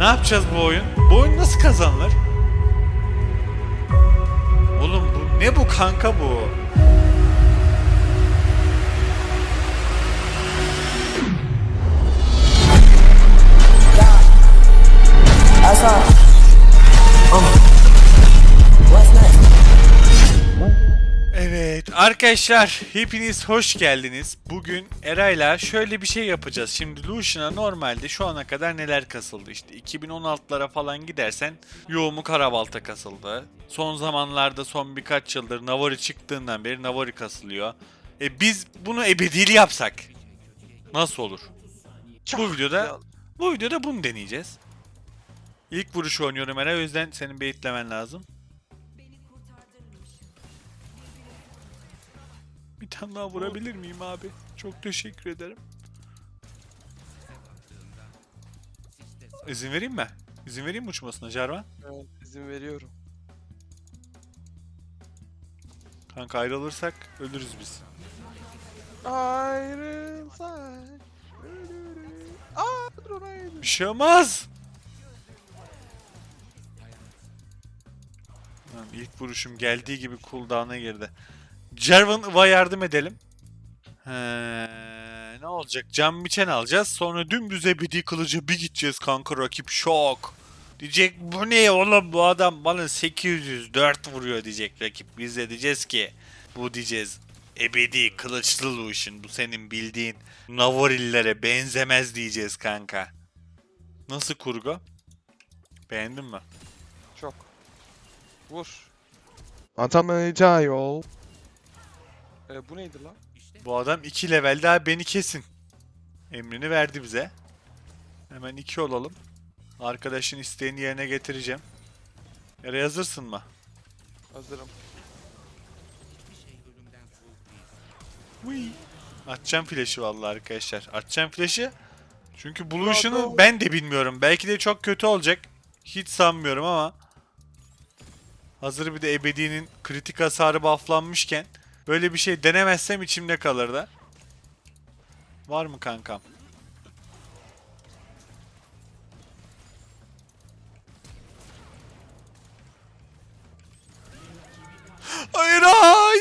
Ne yapacağız bu oyun? Bu oyun nasıl kazanılır? Oğlum bu ne bu kanka bu? That's. Um, what's next? Evet arkadaşlar hepiniz hoş geldiniz. Bugün Eray'la şöyle bir şey yapacağız. Şimdi Lucian'a normalde şu ana kadar neler kasıldı işte 2016'lara falan gidersen Yoğumu Karabalta kasıldı. Son zamanlarda son birkaç yıldır Navari çıktığından beri Navari kasılıyor. E biz bunu ebedili yapsak nasıl olur? Bu videoda bu videoda bunu deneyeceğiz. İlk vuruşu oynuyorum Eray o yüzden senin beyitlemen lazım. Bir tane daha vurabilir miyim abi? Çok teşekkür ederim. İzin vereyim mi? İzin vereyim mi uçmasına Jarvan? Evet, izin veriyorum. Kanka ayrılırsak ölürüz biz. Ayrılsak ölürüz. Aa, dur ayrı. Bir şey olmaz. Tamam, ilk vuruşum geldiği gibi cooldown'a girdi. Jarvan'a yardım edelim. He, ne olacak? Can biçen alacağız. Sonra dümdüz ebedi kılıcı bir gideceğiz kanka rakip şok. Diyecek bu ne oğlum bu adam bana 804 vuruyor diyecek rakip. Biz de diyeceğiz ki bu diyeceğiz ebedi kılıçlı Lucian bu senin bildiğin Navorillere benzemez diyeceğiz kanka. Nasıl kurgu? Beğendin mi? Çok. Vur. Atamayacağı yol. Ee, bu neydi lan? Bu adam 2 level daha beni kesin. Emrini verdi bize. Hemen 2 olalım. Arkadaşın isteğini yerine getireceğim. Yere hazırsın mı? Hazırım. Uy. Atacağım flash'ı vallahi arkadaşlar. Atacağım flash'ı. Çünkü Bravo. ben de bilmiyorum. Belki de çok kötü olacak. Hiç sanmıyorum ama. Hazır bir de Ebedi'nin kritik hasarı bufflanmışken böyle bir şey denemezsem içimde kalır da. Var mı kankam? Hayır hayır.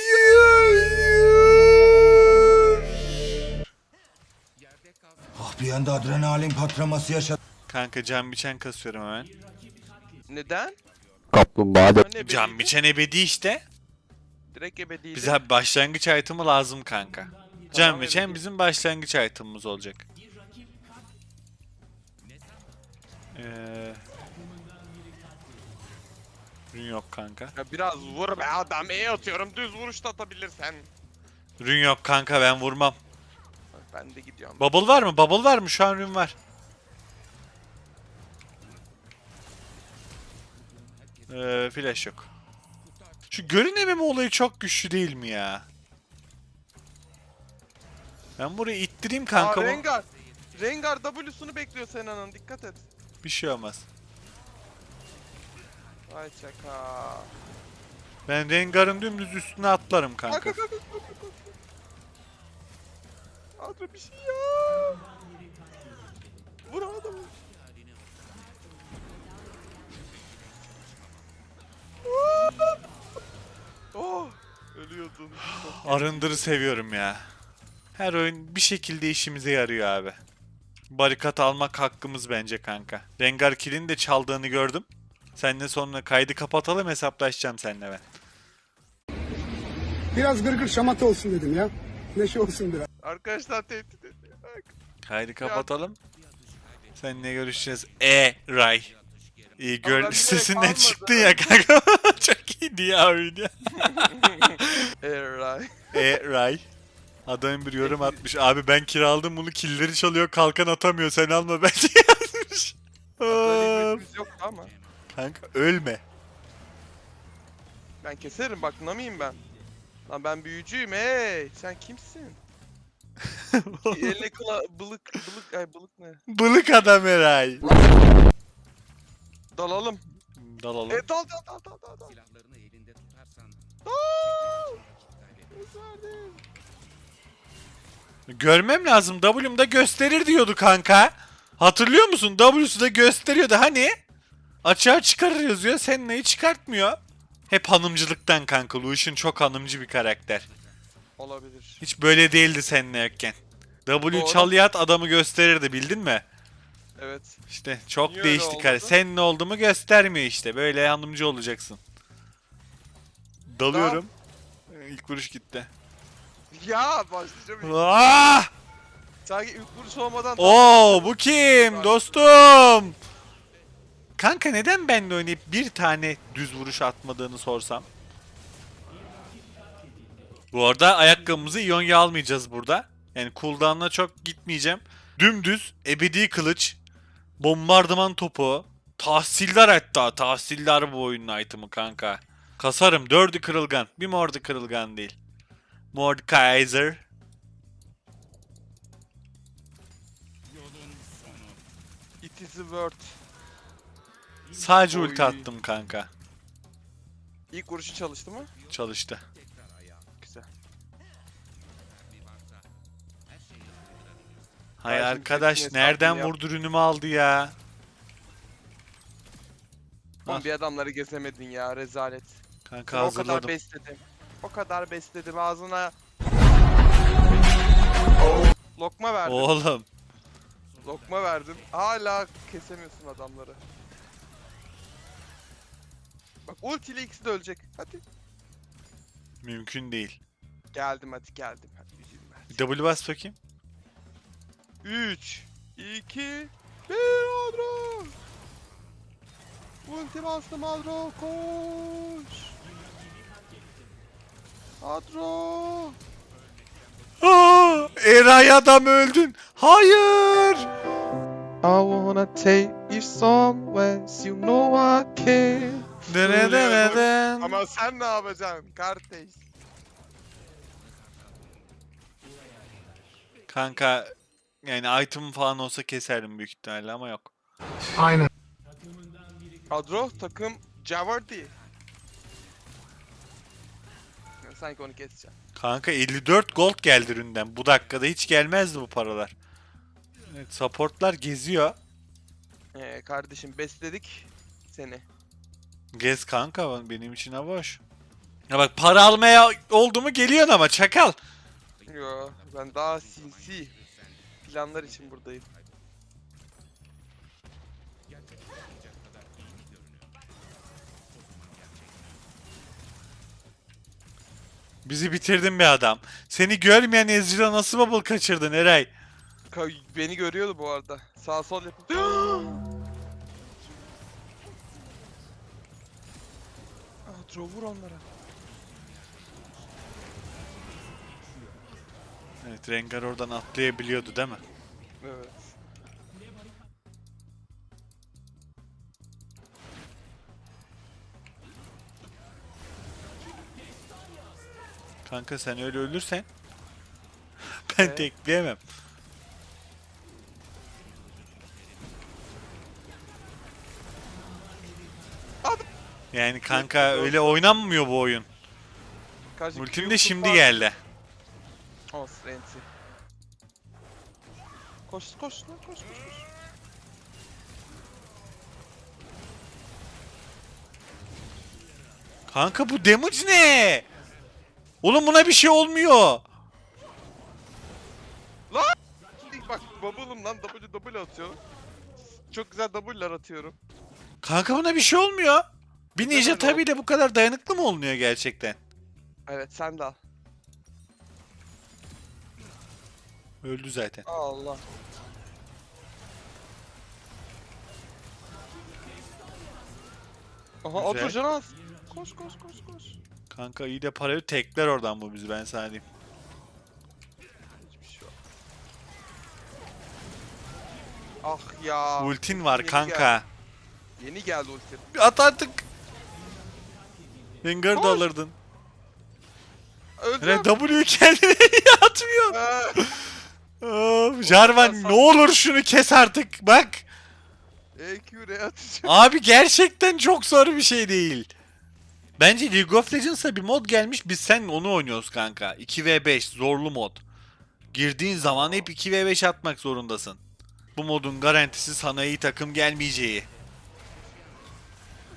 Ah bir anda adrenalin patlaması yaşadım. Kanka can biçen kasıyorum hemen. Neden? Kaplumbağa da. Can biçen ebedi işte. Direkt ebediydim. Bize başlangıç item'ı lazım kanka. Tamam, biçen ebedi. bizim başlangıç item'ımız olacak. Eee... Rün yok kanka. Ya biraz vur be adam. E atıyorum. Düz vuruşta atabilirsen. Rün yok kanka ben vurmam. Ben de gidiyorum. Bubble var mı? Bubble var mı? Şu an rün var. Eee flash yok. Şu görünememe olayı çok güçlü değil mi ya? Ben burayı ittireyim kanka. Aa, Rengar. Rengar W'sunu bekliyor Sena'nın. Dikkat et. Bir şey olmaz. Ay şaka. Ben Rengar'ın dümdüz üstüne atlarım kanka. Kanka kanka kanka kanka. Adra bir şey ya. Vur adamı. Ölüyordun. Arındırı seviyorum ya. Her oyun bir şekilde işimize yarıyor abi. Barikat almak hakkımız bence kanka. Rengar kill'in de çaldığını gördüm. Seninle sonra kaydı kapatalım hesaplaşacağım seninle ben. Biraz gırgır şamata olsun dedim ya. Neşe olsun biraz. Arkadaşlar tehdit ediyor. Kaydı kapatalım. Seninle görüşeceğiz. E Ray. İyi ben gör almadım. çıktın ya kanka. Çok iyiydi ya video. Eray. E Ray. Adam bir yorum atmış. Abi ben kiraladım bunu killeri çalıyor kalkan atamıyor sen alma bence yazmış. Böyle Aa, bir yoktu ama. Kanka ölme. Ben keserim bak Nami'yim ben. Lan ben büyücüyüm hey. Sen kimsin? Eline kıla bılık bılık ay bılık ne? Bılık adam Eray. Dalalım. Dalalım. E dal dal dal dal dal. dal. Dal. Gösterdim. Görmem lazım. W'mda gösterir diyordu kanka. Hatırlıyor musun? W'su da gösteriyordu. Hani? Açığa çıkarır yazıyor. Senna'yı çıkartmıyor. Hep hanımcılıktan kanka. Lucian çok hanımcı bir karakter. Olabilir. Hiç böyle değildi Senna yokken. W Doğru. çalıyat adamı gösterirdi bildin mi? Evet. İşte çok Niye öyle değişti kare. olmadı? Sen ne oldu mu göstermiyor işte. Böyle yardımcı olacaksın. Dalıyorum. İlk vuruş gitti. Ya başlayacağım. Aa! Sanki ilk vuruş olmadan Oo bu kim dostum? Kanka neden benle oynayıp bir tane düz vuruş atmadığını sorsam? Bu arada ayakkabımızı İonya almayacağız burada. Yani cooldown'a çok gitmeyeceğim. Dümdüz ebedi kılıç, bombardıman topu, tahsildar hatta tahsildar bu oyunun item'ı kanka. Kasarım dördü kırılgan. Bir mordu kırılgan değil. Mordekaiser. It is a word. Sadece ulti Oy. attım kanka. İlk vuruşu çalıştı mı? Çalıştı. Hay Ay, şimdi arkadaş hepsini nereden hesabını vurdu ürünümü aldı ya? Oğlum Ah. bir adamları gezemedin ya rezalet. Kanka o kadar hazırladım. besledim. O kadar besledim ağzına. Lokma verdim. Oğlum Lokma verdim. Hala kesemiyorsun adamları. Bak ultiyle ikisi de ölecek. Hadi. mümkün değil. Geldim hadi geldim. Hadi üzülme. Bir W bas bakayım. 3 2 1 Adro. Ulti bastım Adro koş. Adro. Aa, Eray adam öldün. Hayır. I wanna take you somewhere you know I can. Dene dene den. Ama sen ne yapacaksın kardeş? Kanka yani item falan olsa keserdim büyük ihtimalle ama yok. Aynen. Adro takım Javardi. Sanki onu keseceğim. Kanka 54 gold geldi üründen. Bu dakikada hiç gelmezdi bu paralar. Evet supportlar geziyor. Ee, kardeşim besledik seni. Gez kanka benim için boş. Ya bak para almaya oldu mu geliyorsun ama çakal. Yo ben daha sinsi planlar için buradayım. Bizi bitirdin be adam. Seni görmeyen Ezreal'a nasıl bubble kaçırdın Eray? Ka- beni görüyordu bu arada. Sağ sol yapıp. Adro vur onlara. Evet Rengar oradan atlayabiliyordu değil mi? Evet. Kanka sen öyle ölürsen ben Evet. tekleyemem. Yani kanka öyle oynanmıyor bu oyun. Karşı Ultim de şimdi geldi. Renzi. Koş koş lan koş koş koş. Kanka bu damage ne? Oğlum buna bir şey olmuyor. Lan! Bak bubble'ımdan W W atıyorum. Çok güzel W'lar atıyorum. Kanka buna bir şey olmuyor. Bir ninja tabi de bu kadar dayanıklı mı olunuyor gerçekten? Evet sen de al. Öldü zaten. Allah. Aha Güzel. Adro Canaz. Koş koş koş koş. Kanka iyi de parayı tekler oradan bu bizi ben sana diyeyim. Hiçbir şey yok. Ah ya. Ultin var Yeni kanka. geldi. Yeni geldi ulti. Bir At artık. Rengar'ı da Koş. alırdın. Öldüm. Re W kendine atmıyor? Of, Jarvan ne olur şunu kes artık bak. EQ re atacağım. Abi gerçekten çok zor bir şey değil. Bence League of Legends'a bir mod gelmiş biz sen onu oynuyoruz kanka. 2v5 zorlu mod. Girdiğin zaman hep 2v5 atmak zorundasın. Bu modun garantisi sana iyi takım gelmeyeceği.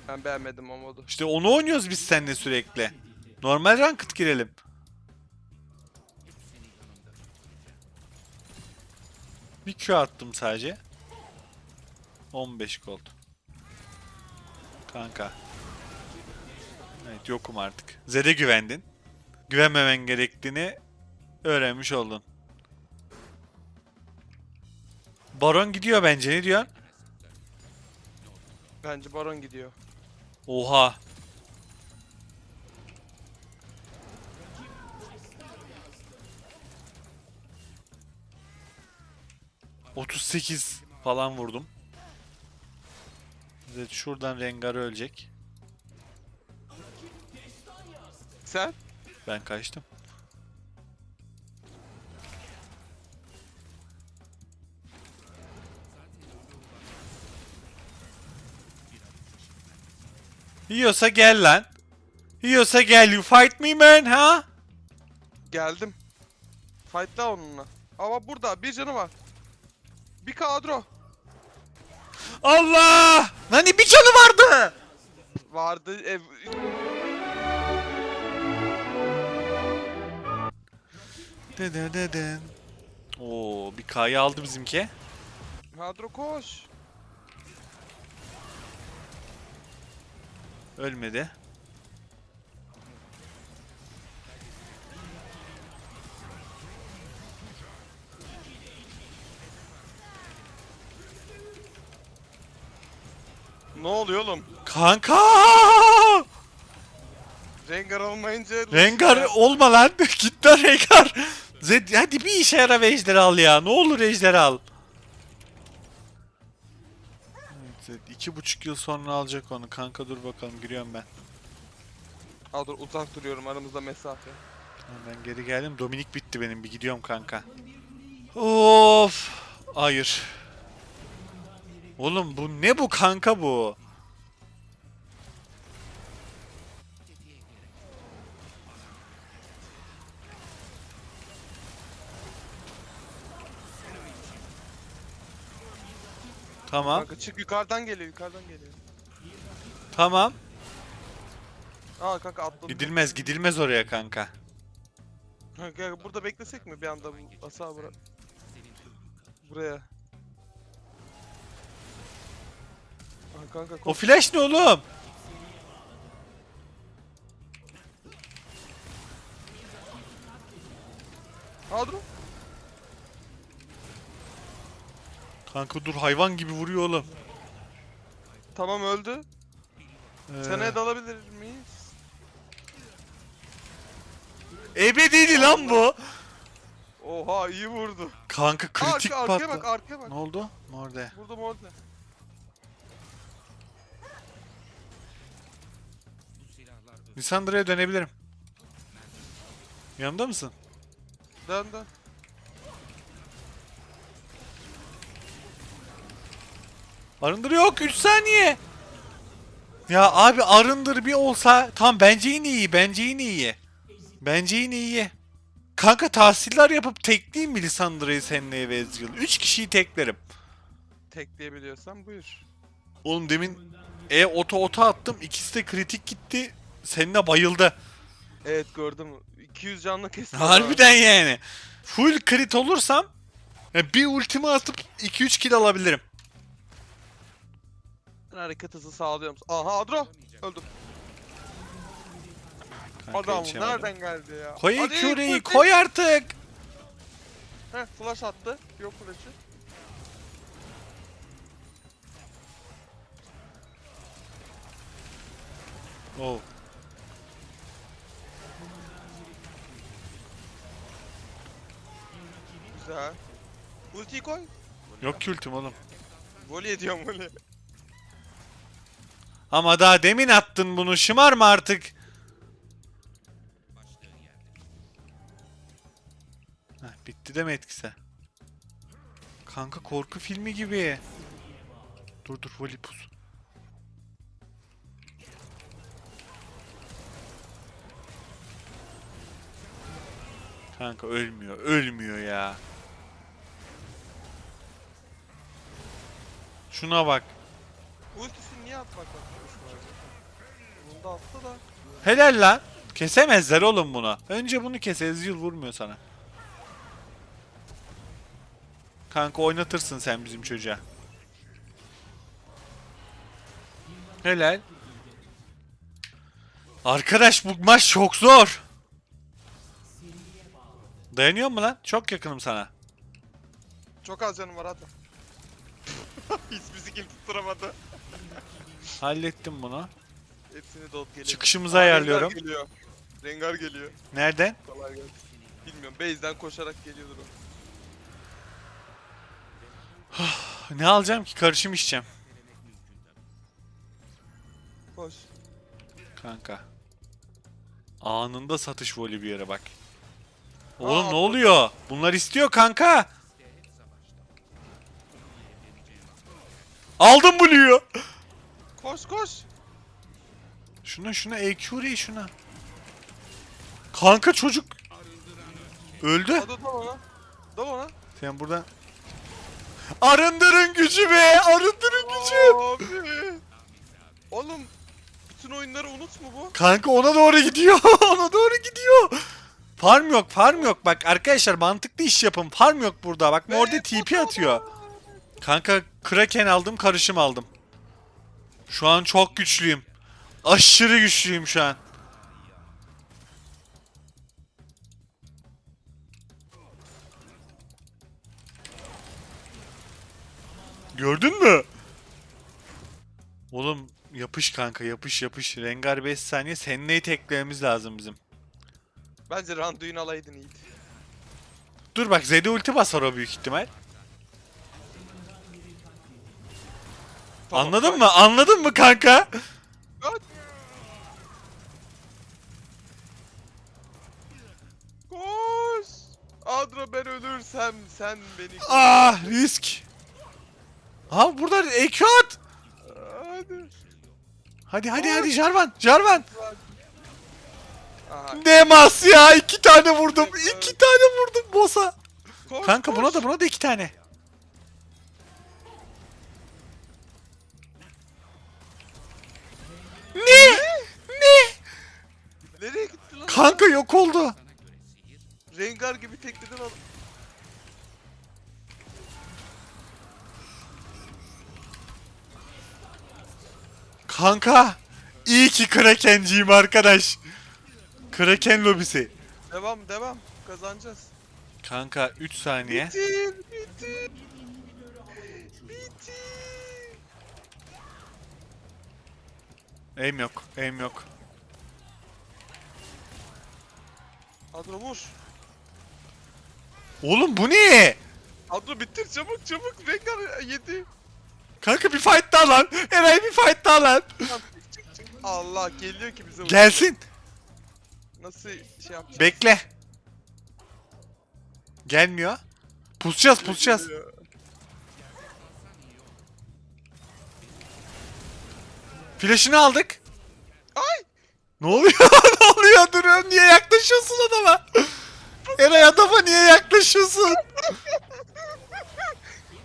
Ben beğenmedim o modu. İşte onu oynuyoruz biz seninle sürekli. Normal ranked girelim. Bir Q attım sadece. 15 gold. Kanka. Evet yokum artık. Zed'e güvendin. Güvenmemen gerektiğini öğrenmiş oldun. Baron gidiyor bence ne diyorsun? Bence Baron gidiyor. Oha. Otuz sekiz falan vurdum. Evet, şuradan Rengar ölecek. Sen? Ben kaçtım. Yiyorsa gel lan. Yiyorsa gel you fight me man ha? Geldim. Fight'la onunla. Ama burada bir canı var. Bir kadro. Allah! Lan bir canı vardı. Vardı ev... Dede deden. Oo bir K'yı aldı bizimki. Kadro koş. Ölmedi. Ne oluyor oğlum? Kanka! Rengar olmayınca... Rengar olma lan. Git lan Rengar. Zed hadi bir işe yara ve ejderi al ya. Ne olur ejderi al. Evet, Zed iki buçuk yıl sonra alacak onu. Kanka dur bakalım giriyorum ben. Ha dur uzak duruyorum aramızda mesafe. Tamam, Ben geri geldim. Dominik bitti benim. Bir gidiyorum kanka. Of. Hayır. Oğlum bu ne bu kanka bu? Tamam. Kanka çık yukarıdan geliyor yukarıdan geliyor. Tamam. Aa kanka atladım. Gidilmez gidilmez oraya kanka. Kanka burada beklesek mi bir anda bu asa bura... Buraya. Kanka O flash ne oğlum? Aa dur. Kanka dur hayvan gibi vuruyor oğlum. Tamam öldü. Ee, Seneye dalabilir miyiz? Ebe değil lan bu. Oha iyi vurdu. Kanka kritik Arka, arkaya bak arkaya bak. Ne oldu? Morde. Burada mı orada? Lisandra'ya dönebilirim. Yanımda mısın? Dön dön. Arındır yok 3 saniye. Ya abi arındır bir olsa tam bence yine iyi bence yine iyi. Bence yine iyi. Kanka tahsiller yapıp tekleyeyim mi Lisandra'yı seninle ve Ezreal? 3 kişiyi teklerim. Tekleyebiliyorsan buyur. Oğlum demin e oto oto attım ikisi de kritik gitti. Seninle bayıldı. Evet gördüm. 200 canlı kestim. Harbiden yani. Full crit olursam ya bir ultimi atıp 2-3 kill alabilirim. Ben hareket hızı sağlıyorum. Aha Adro. Öldüm. Kanka Adam yetişemedim. nereden geldi ya? Koy Hadi, ulti. koy artık. Heh flash attı. Yok flash'ı. Oh. Güzel. Ultiyi koy. Yok ki ultim oğlum. Voley ediyorum voley. Ama daha demin attın bunu şımarma artık. Heh, bitti de mi etkisi? Kanka korku filmi gibi. Dur dur voli pus. Kanka ölmüyor, ölmüyor ya. Şuna bak. Ultisini niye atmak bakıyorsun Bunu da attı da. Helal lan. Kesemezler oğlum bunu. Önce bunu kes. Ezreal vurmuyor sana. Kanka oynatırsın sen bizim çocuğa. Helal. Arkadaş bu maç çok zor. Dayanıyor mu lan? Çok yakınım sana. Çok az canım var hadi. Hiçbir skill tutturamadı. Hallettim bunu. Hepsini dot geliyor. Çıkışımızı ayarlıyorum. Rengar geliyor. Rengar geliyor. Nereden? Kolay gelsin. Bilmiyorum base'den koşarak geliyordur o. Ne alacağım ki? Karışım içeceğim. Koş. Kanka. Anında satış volü bir yere bak. Oğlum Aa, ne oluyor? Bunlar istiyor kanka. Aldım Blue'yu. Koş koş. Şuna şuna EQ'yi şuna. Kanka çocuk. Öldü. Hadi dal ona. Dal ona. Sen buradan... Arındırın gücü be! Arındırın gücü! Abi. Oğlum bütün oyunları unut mu bu? Kanka ona doğru gidiyor. ona doğru gidiyor. Farm yok, farm yok. Bak arkadaşlar mantıklı iş yapın. Farm yok burada. Bak Morde TP atıyor. Kanka Kraken aldım, karışım aldım. Şu an çok güçlüyüm. Aşırı güçlüyüm şu an. Gördün mü? Oğlum yapış kanka yapış yapış. Rengar 5 saniye. Senneyi teklememiz lazım bizim. Bence Randuin alaydın iyiydi. Dur bak Zed'e ulti basar o büyük ihtimal. Tamam, Anladın koş. mı? Anladın mı kanka? Kaç. Koş. Adro ben ölürsem sen beni... Ah risk. Aha burada EQ at. Hadi. Hadi hadi hadi Jarvan. Jarvan. Aha, Demas ya. iki tane vurdum. iki tane vurdum boss'a. koş, Kanka buna koş. da buna da iki tane. Kanka yok oldu. Rengar gibi tekledin adam. Kanka. iyi ki Kraken'ciyim arkadaş. Kraken lobisi. Devam devam. Kazanacağız. Kanka 3 saniye. Bitir bitir. Bitir. Aim yok. Aim yok. Adro vur. Oğlum bu ne? Adro bitir çabuk çabuk. Rengar yedi. Kanka bir fight daha lan. Eray bir fight daha lan. Tamam, çık, çık, çık. Allah geliyor ki bize. Gelsin. Nasıl şey yapacağız? Bekle. Gelmiyor. Pusacağız pusacağız. Geliyor. Flash'ını aldık. Ay! Ne oluyor? ne oluyor? Duruyorum. Niye yaklaşıyorsun adama? Eray adama niye yaklaşıyorsun?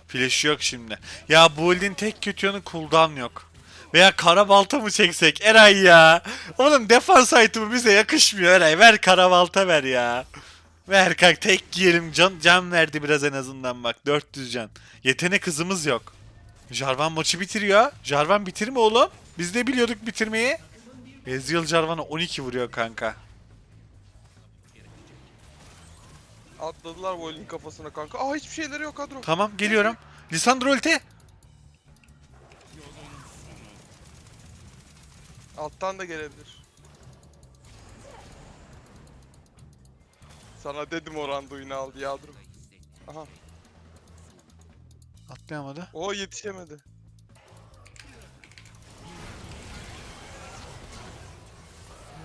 Flash yok şimdi. Ya bu build'in tek kötü yanı cooldown yok. Veya kara balta mı çeksek Eray ya? Oğlum defans item'ı bize yakışmıyor Eray. Ver kara balta ver ya. Ver kanka tek giyelim. Can, can verdi biraz en azından bak. 400 can. Yetenek hızımız yok. Jarvan maçı bitiriyor. Jarvan bitirme oğlum. Biz de biliyorduk bitirmeyi. Ezreal Jarvan'a 12 vuruyor kanka. Atladılar Vol'in kafasına kanka. Aa hiçbir şeyleri yok Adro. Tamam geliyorum. Lisandro ulti. Alttan da gelebilir. Sana dedim o Randuin'i al Adro. Aha. Atlayamadı. O yetişemedi.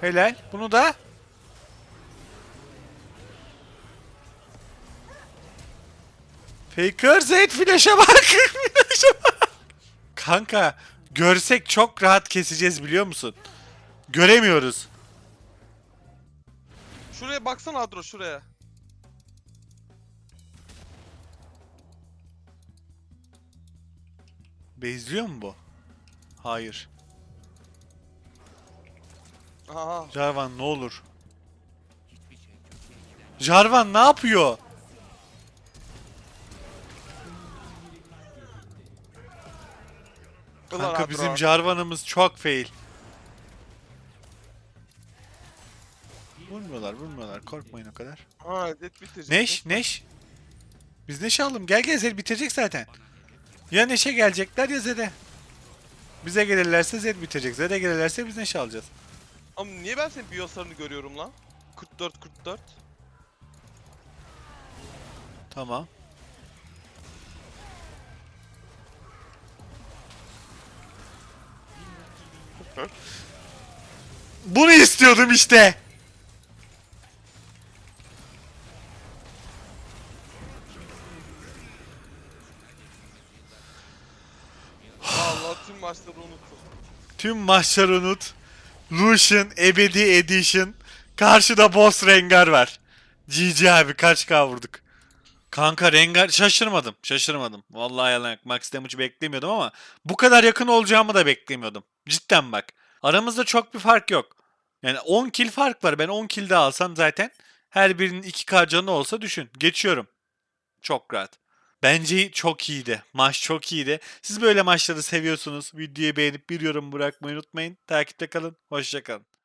Helal. Bunu da. Faker Zed flash'a bak. Flash'a bak. Kanka görsek çok rahat keseceğiz biliyor musun? Göremiyoruz. Şuraya baksana Adro şuraya. Bezliyor mu bu? Hayır. Aha. Jarvan ne olur. Jarvan ne yapıyor? Kanka bizim Jarvan'ımız çok fail. Vurmuyorlar vurmuyorlar korkmayın o kadar. Bitirecek. Neş Neş. Biz Neş alalım gel gel Zed bitirecek zaten. Ya Neş'e gelecekler ya Zed'e. Bize gelirlerse Zed bitecek. Zed'e gelirlerse biz Neş alacağız. Ama niye ben senin biyoslarını görüyorum lan? 44 44. Tamam. Bunu istiyordum işte. Allah tüm maçları unuttum. Tüm maçları unut. Lucian Ebedi Edition. Karşıda boss Rengar var. GG abi kaç K vurduk. Kanka Rengar şaşırmadım. Şaşırmadım. Vallahi yalan yok. Max damage beklemiyordum ama bu kadar yakın olacağımı da beklemiyordum. Cidden bak. Aramızda çok bir fark yok. Yani 10 kill fark var. Ben 10 kill de alsam zaten her birinin 2K canı olsa düşün. Geçiyorum. Çok rahat. Bence çok iyiydi. Maç çok iyiydi. Siz böyle maçları seviyorsunuz. Videoyu beğenip bir yorum bırakmayı unutmayın. Takipte kalın. Hoşçakalın.